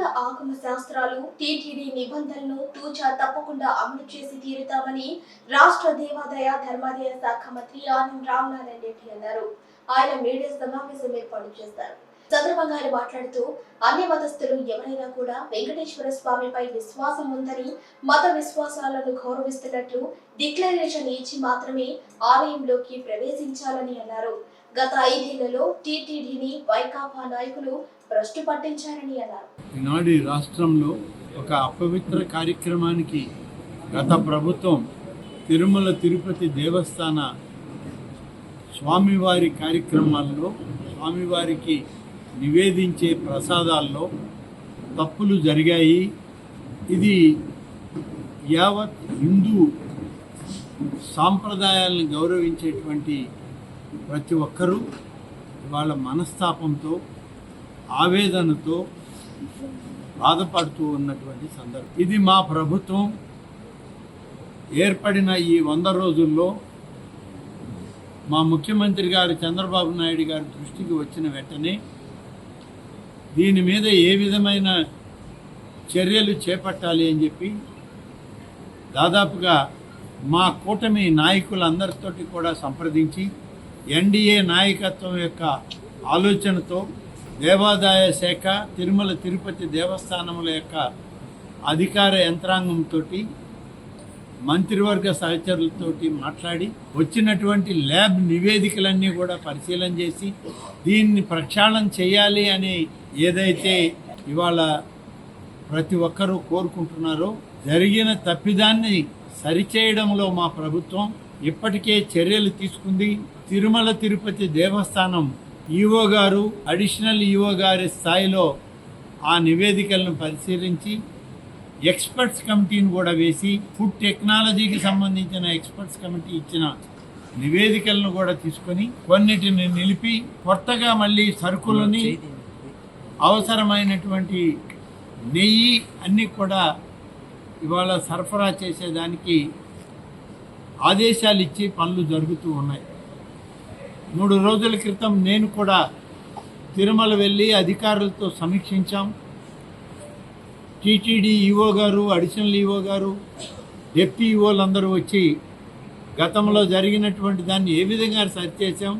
ఆంగ్ల ఆగమ శాస్త్రాలు టీటీడీ నిబంధనలను తూచా తప్పకుండా అమలు చేసి తీరుతామని రాష్ట్ర దేవాదాయ ధర్మాదాయ శాఖ మంత్రి ఆనం రామనారాయణ రెడ్డి అన్నారు. ఆయన మీడియా సమావేశం ఏర్పాటు చేశారు సందర్భంగా ఆయన మాట్లాడుతూ అన్ని మతస్థులు ఎవరైనా కూడా వెంకటేశ్వర స్వామిపై విశ్వాసం ఉందని మత విశ్వాసాలను గౌరవిస్తున్నట్లు డిక్లరేషన్ ఇచ్చి మాత్రమే ఆలయంలోకి ప్రవేశించాలని అన్నారు. గత ఐదేళ్ళలో టీటీడీని వైకాపా నాయకులు భ్రష్టు పట్టించారని అన్నారు. ఈనాడు రాష్ట్రంలో ఒక అపవిత్ర కార్యక్రమానికి గత ప్రభుత్వం తిరుమల తిరుపతి దేవస్థాన స్వామివారి కార్యక్రమాల్లో స్వామివారికి నివేదించే ప్రసాదాల్లో తప్పులు జరిగాయి. ఇది యావత్ హిందూ సాంప్రదాయాలను గౌరవించేటువంటి ప్రతి ఒక్కరూ వాళ్ళ మనస్తాపంతో ఆవేదనతో బాధపడుతూ ఉన్నటువంటి సందర్భం. ఇది మా ప్రభుత్వం ఏర్పడిన ఈ వంద రోజుల్లో మా ముఖ్యమంత్రి గారు చంద్రబాబు నాయుడు గారి దృష్టికి వచ్చిన వెంటనే దీని మీద ఏ విధమైన చర్యలు చేపట్టాలి అని చెప్పి దాదాపుగా మా కూటమి నాయకులందరితోటి కూడా సంప్రదించి ఎన్డీఏ నాయకత్వం యొక్క ఆలోచనతో దేవాదాయ శాఖ తిరుమల తిరుపతి దేవస్థానముల యొక్క అధికార యంత్రాంగంతో మంత్రివర్గ సహచరులతోటి మాట్లాడి వచ్చినటువంటి ల్యాబ్ నివేదికలన్నీ కూడా పరిశీలన చేసి దీన్ని ప్రక్షాళన చేయాలి అని ఏదైతే ఇవాళ ప్రతి ఒక్కరూ కోరుకుంటున్నారో జరిగిన తప్పిదాన్ని సరిచేయడంలో మా ప్రభుత్వం ఇప్పటికే చర్యలు తీసుకుంది. తిరుమల తిరుపతి దేవస్థానం ఈఓ గారు అడిషనల్ ఈఓ గారి స్థాయిలో ఆ నివేదికలను పరిశీలించి ఎక్స్పర్ట్స్ కమిటీని కూడా వేసి ఫుడ్ టెక్నాలజీకి సంబంధించిన ఎక్స్పర్ట్స్ కమిటీ ఇచ్చిన నివేదికలను కూడా తీసుకొని కొన్నిటిని నిలిపి కొత్తగా మళ్ళీ సరుకులని అవసరమైనటువంటి నెయ్యి అన్నీ కూడా ఇవాళ సరఫరా చేసేదానికి ఆదేశాలు ఇచ్చి పనులు జరుగుతూ ఉన్నాయి. మూడు రోజుల క్రితం నేను కూడా తిరుమల వెళ్ళి అధికారులతో సమీక్షించాం. టీటీడీ ఈఓ గారు అడిషనల్ ఈఓ గారు డిప్టీ అందరూ వచ్చి గతంలో జరిగినటువంటి దాన్ని ఏ విధంగా సరిచేసాం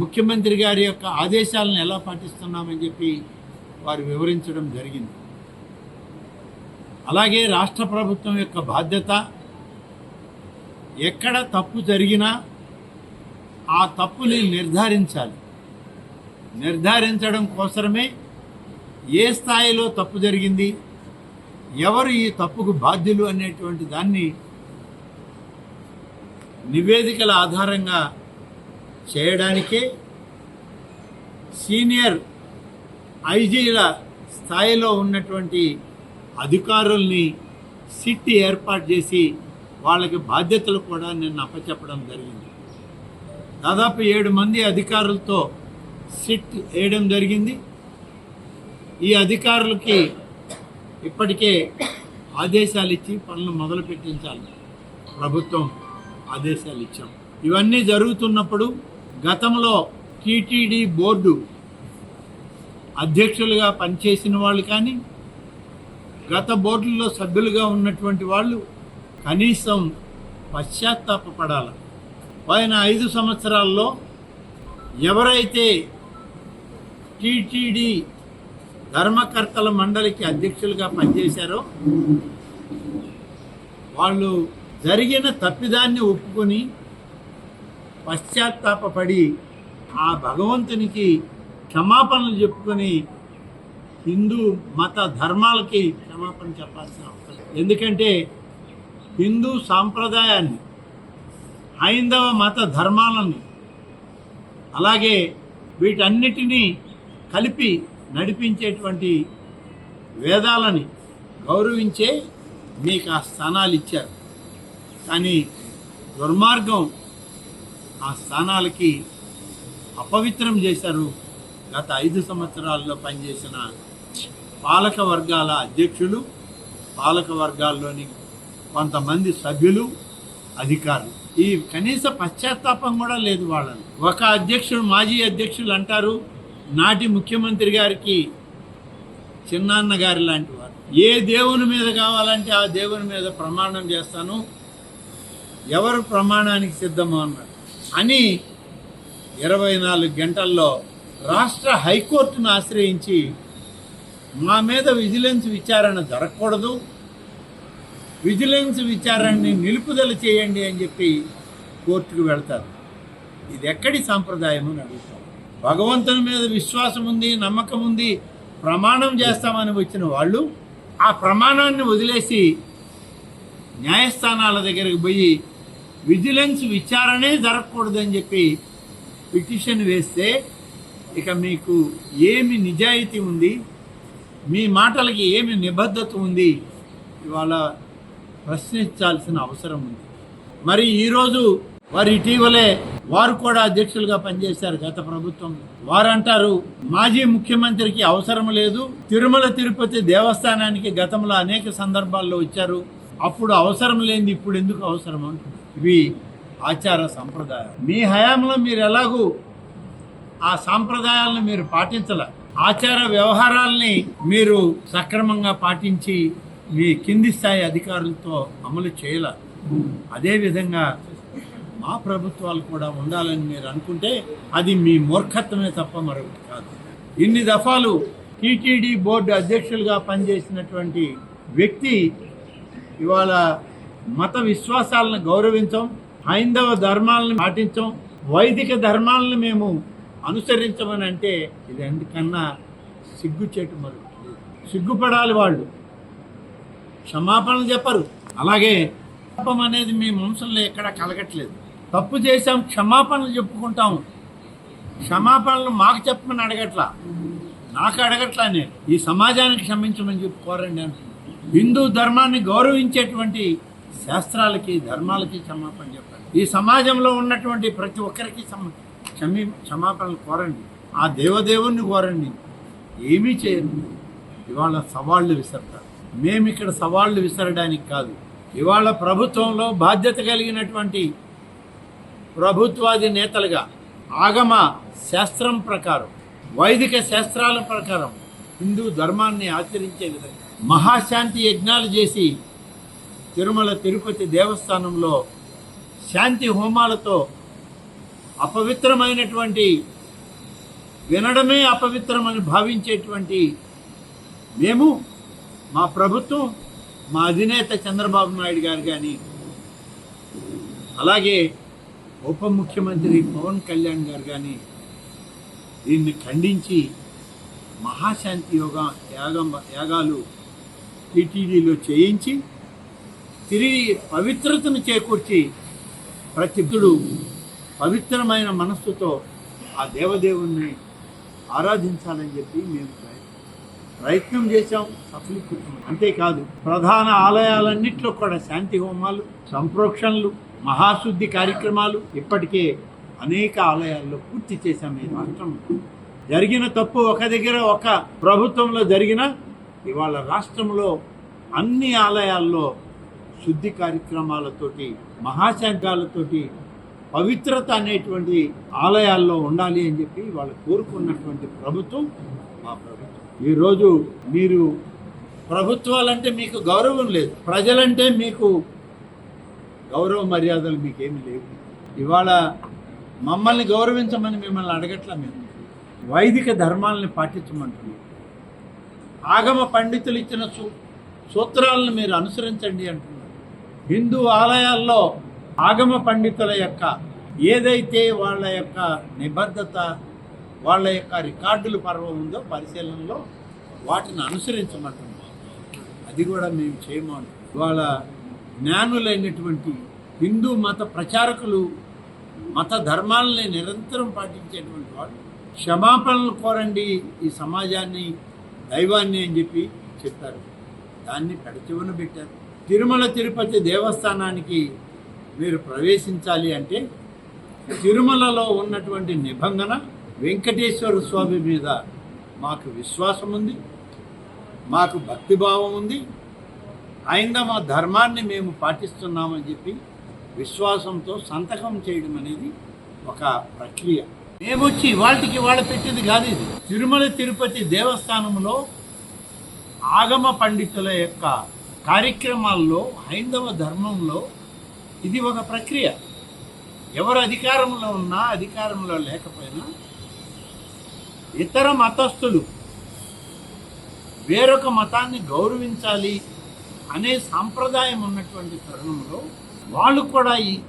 ముఖ్యమంత్రి గారి యొక్క ఆదేశాలను ఎలా పాటిస్తున్నామని చెప్పి వారు వివరించడం జరిగింది. అలాగే రాష్ట్ర ప్రభుత్వం యొక్క బాధ్యత ఎక్కడ తప్పు జరిగినా ఆ తప్పుని నిర్ధారించాలి. నిర్ధారించడం కోసమే ఏ స్థాయిలో తప్పు జరిగింది ఎవరు ఈ తప్పుకు బాధ్యులు అనేటువంటి దాన్ని నివేదికల ఆధారంగా చేయడానికే సీనియర్ ఐజీల స్థాయిలో ఉన్నటువంటి అధికారుల్ని సిట్ ఏర్పాటు చేసి వాళ్ళకి బాధ్యతలు కూడా నిన్న అప్పచెప్పడం జరిగింది. దాదాపు ఏడు మంది అధికారులతో సిట్ వేయడం జరిగింది. ఈ అధికారులకి ఇప్పటికే ఆదేశాలు ఇచ్చి పనులు మొదలు పెట్టించాలి ప్రభుత్వం ఆదేశాలు ఇచ్చాం. ఇవన్నీ జరుగుతున్నప్పుడు గతంలో టీటీడీ బోర్డు అధ్యక్షులుగా పనిచేసిన వాళ్ళు కానీ గత బోర్డుల్లో సభ్యులుగా ఉన్నటువంటి వాళ్ళు కనీసం పశ్చాత్తాపపడాలి. పైన ఐదు సంవత్సరాల్లో ఎవరైతే టీటీడీ ధర్మకర్తల మండలికి అధ్యక్షులుగా పనిచేశారో వాళ్ళు జరిగిన తప్పిదాన్ని ఒప్పుకొని పశ్చాత్తాపపడి ఆ భగవంతునికి క్షమాపణలు చెప్పుకొని హిందూ మత ధర్మాలకి క్షమాపణ చెప్పాల్సిన అవసరం ఎందుకంటే హిందూ సాంప్రదాయాన్ని హైందవ మత ధర్మాలను అలాగే వీటన్నిటినీ కలిపి నడిపించేటువంటి వేదాలని గౌరవించే మీకు ఆ స్థానాలు ఇచ్చారు కానీ దుర్మార్గం ఆ స్థానాలకి అపవిత్రం చేశారు. గత ఐదు సంవత్సరాల్లో పనిచేసిన పాలక వర్గాల అధ్యక్షులు పాలక వర్గాల్లోని కొంతమంది సభ్యులు అధికారులు. ఈ కనీస పశ్చాత్తాపం కూడా లేదు వాళ్ళని ఒక అధ్యక్షుడు మాజీ అధ్యక్షులు అంటారు నాటి ముఖ్యమంత్రి గారికి చిన్నాన్న గారి లాంటి వారు. ఏ దేవుని మీద కావాలంటే ఆ దేవుని మీద ప్రమాణం చేస్తాను. ఎవరు ప్రమాణానికి సిద్ధమో అన్నారు. అని ఇరవై నాలుగు గంటల్లో రాష్ట్ర హైకోర్టును ఆశ్రయించి మా మీద విజిలెన్స్ విచారణ జరగకూడదు. విజిలెన్స్ విచారాన్ని నిలుపుదల చేయండి అని చెప్పి కోర్టుకు వెళ్తారు. ఇది ఎక్కడి సాంప్రదాయం అని అడుగుతారు. భగవంతుని మీద విశ్వాసం ఉంది నమ్మకం ఉంది ప్రమాణం చేస్తామని వచ్చిన వాళ్ళు ఆ ప్రమాణాన్ని వదిలేసి న్యాయస్థానాల దగ్గరికి పోయి విజిలెన్స్ విచారణే జరగకూడదని చెప్పి పిటిషన్ వేస్తే ఇక మీకు ఏమి నిజాయితీ ఉంది? మీ మాటలకి ఏమి నిబద్ధత ఉంది? ఇవాళ ప్రశ్నించాల్సిన అవసరం ఉంది. మరి ఈరోజు వారు ఇటీవలే వారు కూడా అధ్యక్షులుగా పనిచేశారు. గత ప్రభుత్వం వారంటారు మాజీ ముఖ్యమంత్రికి అవసరం లేదు. తిరుమల తిరుపతి దేవస్థానానికి గతంలో అనేక సందర్భాల్లో వచ్చారు. అప్పుడు అవసరం లేని ఇప్పుడు ఎందుకు అవసరం అంటున్నారు. ఇవి ఆచార సంప్రదాయం మీ హయాంలో మీరు ఎలాగూ ఆ సాంప్రదాయాలను మీరు పాటించాల. ఆచార వ్యవహారాల్ని మీరు సక్రమంగా పాటించి మీ కింది స్థాయి అధికారులతో అమలు చేయాల. అదేవిధంగా మా ప్రభుత్వాలు కూడా ఉండాలని మీరు అనుకుంటే అది మీ మూర్ఖత్వమే తప్ప మరొకటి కాదు. ఇన్ని దఫాలు టీటీడీ బోర్డు అధ్యక్షులుగా పనిచేసినటువంటి వ్యక్తి ఇవాళ మత విశ్వాసాలను గౌరవించం హైందవ ధర్మాలను పాటించం వైదిక ధర్మాలను మేము అనుసరించమని అంటే ఇది ఎందుకన్నా సిగ్గుచేటు మరొకటి సిగ్గుపడాలి వాళ్ళు. క్షమాపణలు చెప్పరు. అలాగే పాపం అనేది మీ వంశంలో ఎక్కడ కలగట్లేదు. తప్పు చేశాం క్షమాపణలు చెప్పుకుంటాం. క్షమాపణలు మాకు చెప్పమని అడగట్లా. నాకు అడగట్లా నేను. ఈ సమాజానికి క్షమించమని చెప్పి కోరండి అంటున్నాను హిందూ ధర్మాన్ని గౌరవించేటువంటి శాస్త్రాలకి ధర్మాలకి క్షమాపణ చెప్పండి ఈ సమాజంలో ఉన్నటువంటి ప్రతి ఒక్కరికి క్షమి క్షమాపణలు కోరండి. ఆ దేవదేవుణ్ణి కోరండి. ఏమీ చేయరు. ఇవాళ సవాళ్ళు విసరతారు. మేము ఇక్కడ సవాళ్ళు విసరడానికి కాదు. ఇవాళ ప్రభుత్వంలో బాధ్యత కలిగినటువంటి ప్రభుత్వాది నేతలుగా ఆగమ శాస్త్రం ప్రకారం వైదిక శాస్త్రాల ప్రకారం హిందూ ధర్మాన్ని ఆచరించే విధంగా మహాశాంతి యజ్ఞాలు చేసి తిరుమల తిరుపతి దేవస్థానంలో శాంతి హోమాలతో అపవిత్రమైనటువంటి వినడమే అపవిత్రమని భావించేటువంటి మేము మా ప్రభుత్వం మా అధినేత చంద్రబాబు నాయుడు గారు కానీ అలాగే ఉప ముఖ్యమంత్రి పవన్ కళ్యాణ్ గారు కానీ దీన్ని ఖండించి మహాశాంతి యోగా యాగం యాగాలు టీటీడీలో చేయించి తిరిగి పవిత్రతను చేకూర్చి ప్రతి పవిత్రమైన మనస్సుతో ఆ దేవదేవుణ్ణి ఆరాధించాలని చెప్పి మేము ప్రయత్నం చేశాం సఫలీకృతం. అంతేకాదు ప్రధాన ఆలయాలన్నింటిలో కూడా శాంతి హోమాలు సంప్రోక్షణలు మహాశుద్ధి కార్యక్రమాలు ఇప్పటికే అనేక ఆలయాల్లో పూర్తి చేశాం ఈ రాష్ట్రంలో జరిగిన తప్పు ఒక దగ్గర ఒక ప్రభుత్వంలో జరిగిన ఇవాళ రాష్ట్రంలో అన్ని ఆలయాల్లో శుద్ధి కార్యక్రమాలతోటి మహాశాంకాలతోటి పవిత్రత అనేటువంటి ఆలయాల్లో ఉండాలి అని చెప్పి వాళ్ళు కోరుకున్నటువంటి ప్రభుత్వం మా ప్రభుత్వం. ఈరోజు మీరు ప్రభుత్వాలంటే మీకు గౌరవం లేదు. ప్రజలంటే మీకు గౌరవ మర్యాదలు మీకేమి లేవు. ఇవాళ మమ్మల్ని గౌరవించమని మిమ్మల్ని అడగట్లా మేము? వైదిక ధర్మాలని పాటించమంటున్నాం. ఆగమ పండితులు ఇచ్చిన సూ సూత్రాలను మీరు అనుసరించండి అంటున్నారు. హిందూ ఆలయాల్లో ఆగమ పండితుల యొక్క ఏదైతే వాళ్ళ యొక్క నిబద్ధత వాళ్ళ యొక్క రికార్డులు పర్వం ఉందో పరిశీలనలో వాటిని అనుసరించమంటున్నాం. అది కూడా మేము చేయము ఇవాళ జ్ఞానులైనటువంటి హిందూ మత ప్రచారకులు మత ధర్మాలని నిరంతరం పాటించేటువంటి వాళ్ళు క్షమాపణలు కోరండి ఈ సమాజాన్ని దైవాన్ని అని చెప్పి చెప్పారు. దాన్ని పెడచెవున పెట్టారు. తిరుమల తిరుపతి దేవస్థానానికి మీరు ప్రవేశించాలి అంటే తిరుమలలో ఉన్నటువంటి నిబంధన వెంకటేశ్వర స్వామి మీద మాకు విశ్వాసం ఉంది మాకు భక్తిభావం ఉంది హైందవ ధర్మాన్ని మేము పాటిస్తున్నామని చెప్పి విశ్వాసంతో సంతకం చేయడం అనేది ఒక ప్రక్రియ. మేము వచ్చి వాళ్ళకి వాళ్ళ పెట్టింది కాదు ఇది. తిరుమల తిరుపతి దేవస్థానంలో ఆగమ పండితుల యొక్క కార్యక్రమాల్లో హైందవ ధర్మంలో ఇది ఒక ప్రక్రియ. ఎవరు అధికారంలో ఉన్నా అధికారంలో లేకపోయినా ఇతర మతస్థులు వేరొక మతాన్ని గౌరవించాలి అనే సాంప్రదాయం ఉన్నటువంటి తరుణంలో వాళ్ళు కూడా ఈ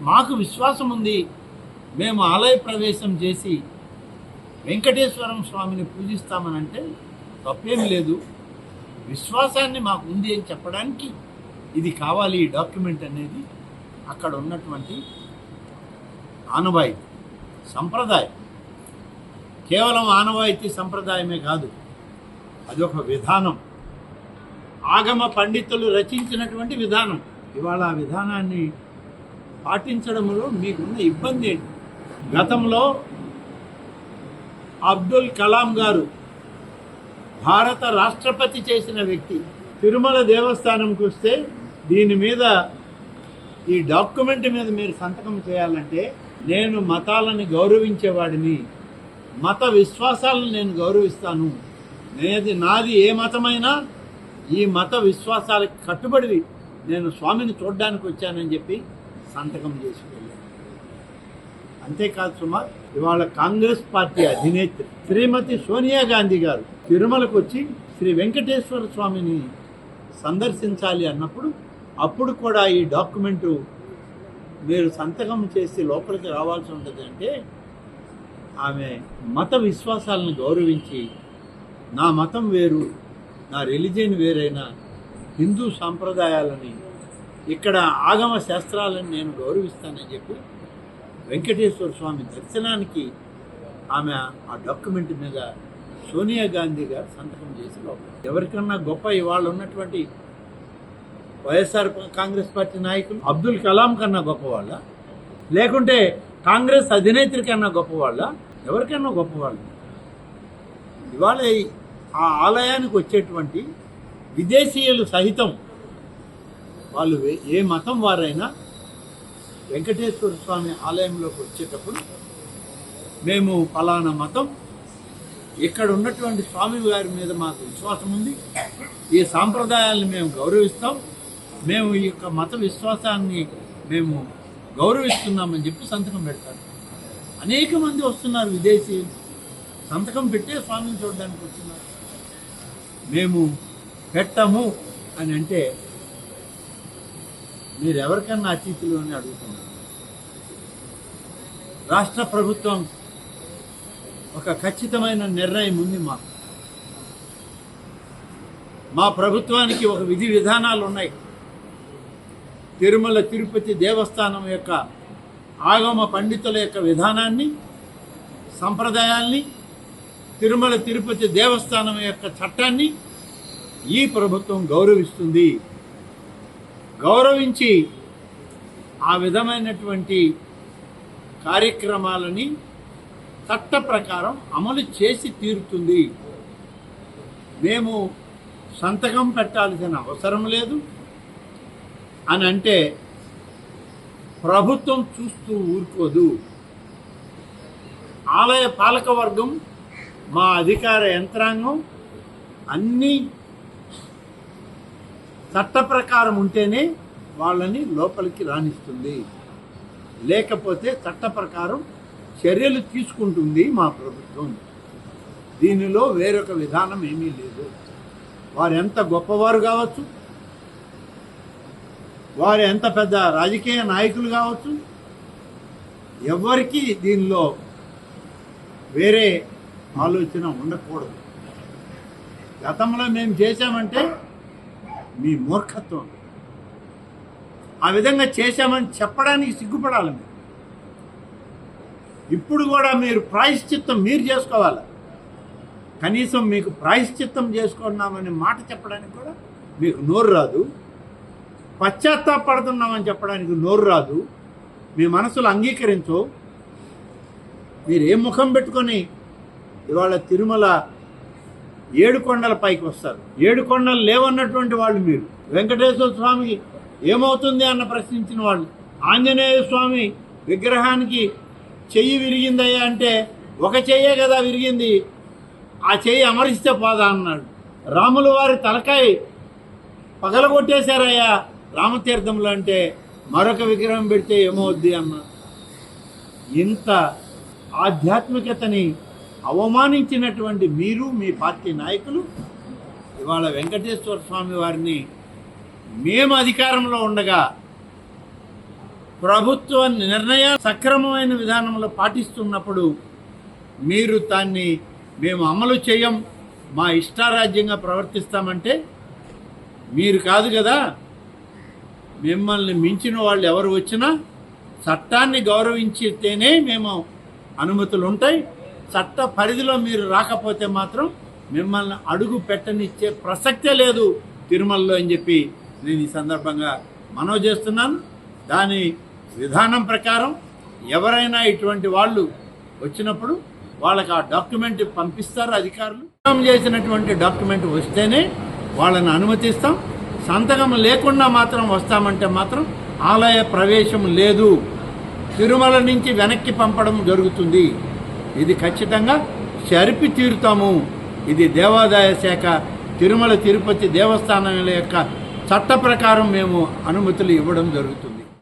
మాకు విశ్వాసం ఉంది మేము ఆలయ ప్రవేశం చేసి వెంకటేశ్వరం స్వామిని పూజిస్తామనంటే తప్పేం లేదు. విశ్వాసాన్ని మాకు ఉంది అని చెప్పడానికి ఇది కావాలి ఈ డాక్యుమెంట్ అనేది అక్కడ ఉన్నటువంటి ఆనవాయితీ సంప్రదాయం. కేవలం ఆనవాయితీ సంప్రదాయమే కాదు అది ఒక విధానం. ఆగమ పండితులు రచించినటువంటి విధానం. ఇవాళ ఆ విధానాన్ని పాటించడంలో మీకున్న ఇబ్బంది ఏంటి? గతంలో అబ్దుల్ కలాం గారు భారత రాష్ట్రపతి చేసిన వ్యక్తి తిరుమల దేవస్థానంకి వస్తే దీని మీద ఈ డాక్యుమెంట్ మీద మీరు సంతకం చేయాలంటే నేను మతాలను గౌరవించేవాడిని. మత విశ్వాసాలను నేను గౌరవిస్తాను. నేది నాది ఏ మతమైనా ఈ మత విశ్వాసాలకు కట్టుబడి నేను స్వామిని చూడడానికి వచ్చానని చెప్పి సంతకం చేసి వెళ్ళాను అంతేకాదు సుమార్ ఇవాళ కాంగ్రెస్ పార్టీ అధినేత్రి శ్రీమతి సోనియా గాంధీ గారు తిరుమలకు వచ్చి శ్రీ వెంకటేశ్వర స్వామిని సందర్శించాలి అన్నప్పుడు అప్పుడు కూడా ఈ డాక్యుమెంటు మీరు సంతకం చేసి లోపలికి రావాల్సి ఉంటుంది అంటే ఆమె మత విశ్వాసాలను గౌరవించి నా మతం వేరు నా రిలీజియన్ వేరైన హిందూ సాంప్రదాయాలని ఇక్కడ ఆగమ శాస్త్రాలను నేను గౌరవిస్తానని చెప్పి వెంకటేశ్వర స్వామి దర్శనానికి ఆమె ఆ డాక్యుమెంట్ మీద సోనియా గాంధీ గారు సంతకం చేసి లోపల. ఎవరికన్నా గొప్ప ఇవాళ ఉన్నటువంటి వైఎస్ఆర్ కాంగ్రెస్ పార్టీ నాయకులు అబ్దుల్ కలాం కన్నా గొప్పవాళ్ళ? లేకుంటే కాంగ్రెస్ అధినేత్రి కన్నా గొప్పవాళ్ళ? ఎవరికన్నా గొప్పవాళ్ళు. ఇవాళ ఆ ఆలయానికి వచ్చేటువంటి విదేశీయులు సహితం వాళ్ళు ఏ- ఏ మతం వారైనా వెంకటేశ్వర స్వామి ఆలయంలోకి వచ్చేటప్పుడు మేము ఫలానా మతం ఇక్కడ ఉన్నటువంటి స్వామి వారి మీద మాకు విశ్వాసం ఉంది. ఈ సాంప్రదాయాలను మేము గౌరవిస్తాం. మేము ఈ యొక్క మత విశ్వాసాన్ని మేము గౌరవిస్తున్నామని చెప్పి సంతకం పెడతారు. అనేక మంది వస్తున్నారు విదేశీయులు సంతకం పెట్టే స్వామిని చూడడానికి వస్తున్నారు. మేము పెట్టము అని అంటే మీరు ఎవరికన్నా అతిథులు అని అడుగుతున్నారు. రాష్ట్ర ప్రభుత్వం ఒక ఖచ్చితమైన నిర్ణయం ఉంది మాకు. మా ప్రభుత్వానికి ఒక విధి విధానాలు ఉన్నాయి తిరుమల తిరుపతి దేవస్థానం యొక్క ఆగమ పండితుల యొక్క విధానాన్ని సంప్రదాయాల్ని తిరుమల తిరుపతి దేవస్థానం యొక్క చట్టాన్ని ఈ ప్రభుత్వం గౌరవిస్తుంది. గౌరవించి ఆ విధమైనటువంటి కార్యక్రమాలని చట్ట ప్రకారం అమలు చేసి తీరుతుంది. మేము సంతకం పెట్టాల్సిన అవసరం లేదు. అని అంటే ప్రభుత్వం చూస్తూ ఊరుకోదు. ఆలయ పాలక వర్గం మా అధికార యంత్రాంగం అన్నీ చట్ట ప్రకారం ఉంటేనే వాళ్ళని లోపలికి రాణిస్తుంది లేకపోతే చట్ట ప్రకారం చర్యలు తీసుకుంటుంది మా ప్రభుత్వం. దీనిలో వేరొక విధానం ఏమీ లేదు. వారు ఎంత గొప్పవారు కావచ్చు వారు ఎంత పెద్ద రాజకీయ నాయకులు కావచ్చు? ఎవరికి దీనిలో వేరే ఆలోచన ఉండకూడదు. గతంలో మేము చేశామంటే మీ మూర్ఖత్వం. ఆ విధంగా చేశామని చెప్పడానికి సిగ్గుపడాలి మీరు. ఇప్పుడు కూడా మీరు ప్రాయశ్చిత్తం మీరు చేసుకోవాలి. కనీసం మీకు ప్రాయశ్చిత్తం చేసుకున్నామని మాట చెప్పడానికి కూడా మీకు నోరు రాదు. పశ్చాత్తాపడుతున్నామని చెప్పడానికి నోరు రాదు. మీ మనసులు అంగీకరించు. మీరు ఏ ముఖం పెట్టుకొని ఇవాళ తిరుమల ఏడు కొండల పైకి వస్తారు. ఏడు కొండలు లేవన్నటువంటి వాళ్ళు మీరు. వెంకటేశ్వర స్వామికి ఏమవుతుంది అన్న ప్రశ్నించిన వాళ్ళు. ఆంజనేయ స్వామి విగ్రహానికి చెయ్యి విరిగిందయ్యా అంటే ఒక చెయ్యే కదా విరిగింది. ఆ చెయ్యి అమరిస్తే పోదా అన్నాడు. రాములు వారి తలకాయ పగలగొట్టేశారయ్యా. రామతీర్థంలో అంటే మరొక విగ్రహం పెడితే ఏమవుద్ది అన్న ఇంత ఆధ్యాత్మికతని అవమానించినటువంటి మీరు మీ పార్టీ నాయకులు ఇవాళ వెంకటేశ్వర స్వామి వారిని మేము అధికారంలో ఉండగా ప్రభుత్వ నిర్ణయ సక్రమమైన విధానంలో పాటిస్తున్నప్పుడు మీరు దాన్ని మేము అమలు చేయం మా ఇష్టారాజ్యంగా ప్రవర్తిస్తామంటే మీరు కాదు కదా? మిమ్మల్ని మించిన వాళ్ళు ఎవరు వచ్చినా చట్టాన్ని గౌరవించితేనే మేము అనుమతులు ఉంటాయి చట్ట పరిధిలో మీరు రాకపోతే మాత్రం మిమ్మల్ని అడుగు పెట్టనిచ్చే ప్రసక్తే లేదు తిరుమలలో అని చెప్పి నేను ఈ సందర్భంగా మనవి చేస్తున్నాను. దాని విధానం ప్రకారం ఎవరైనా ఇటువంటి వాళ్ళు వచ్చినప్పుడు వాళ్ళకి ఆ డాక్యుమెంట్ పంపిస్తారు అధికారులు. చేసినటువంటి డాక్యుమెంట్ వస్తేనే వాళ్ళని అనుమతిస్తాం. సంతకం లేకుండా మాత్రం వస్తామంటే మాత్రం ఆలయ ప్రవేశం లేదు. తిరుమల నుంచి వెనక్కి పంపడం జరుగుతుంది. ఇది ఖచ్చితంగా సరిపి తీరుతాము. ఇది దేవాదాయ శాఖ తిరుమల తిరుపతి దేవస్థానం యొక్క చట్ట ప్రకారం మేము అనుమతులు ఇవ్వడం జరుగుతుంది.